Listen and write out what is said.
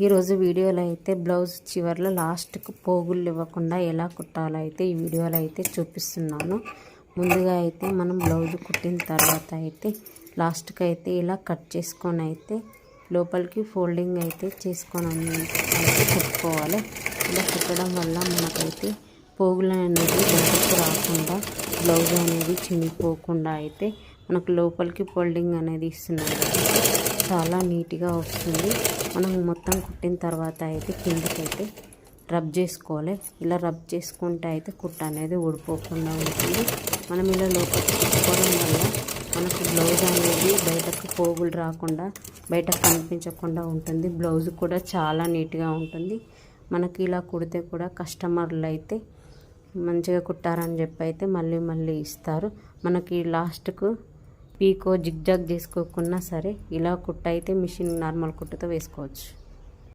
ఈరోజు వీడియోలో అయితే బ్లౌజ్ చివర్లో లాస్ట్కు పోగులు ఇవ్వకుండా ఎలా కుట్టాలో అయితే ఈ వీడియోలో అయితే చూపిస్తున్నాను. ముందుగా అయితే మనం బ్లౌజ్ కుట్టిన తర్వాత అయితే లాస్ట్కి అయితే ఇలా కట్ చేసుకొని అయితే లోపలికి ఫోల్డింగ్ అయితే చేసుకొని అయితే కుట్టుకోవాలి. ఇలా కుట్టడం వల్ల మనకైతే పోగులు అనేది బయటకు రాకుండా బ్లౌజ్ అనేది చినిగిపోకుండా అయితే మనకు లోపలికి ఫోల్డింగ్ అనేది ఇస్తున్నారు చాలా నీట్గా వస్తుంది. మనం మొత్తం కుట్టిన తర్వాత అయితే కిందకైతే రబ్ చేసుకోవాలి. ఇలా రబ్ చేసుకుంటే అయితే కుట్ట అనేది ఊడిపోకుండా ఉంటుంది. మనం ఇలా లోపలికి కుట్టుకోవడం వల్ల మనకు బ్లౌజ్ అనేది బయటకు పోగులు రాకుండా బయటకు కనిపించకుండా ఉంటుంది. బ్లౌజ్ కూడా చాలా నీట్గా ఉంటుంది. మనకి ఇలా కుడితే కూడా కస్టమర్లు అయితే మంచిగా కుట్టారని చెప్పి అయితే మళ్ళీ మళ్ళీ ఇస్తారు. మనకి లాస్ట్కు పీకో జిగ్జాగ్ చేసుకోకున్నా సరే ఇలా కుట్ట అయితే మిషన్ నార్మల్ కుట్టుతో వేసుకోవచ్చు.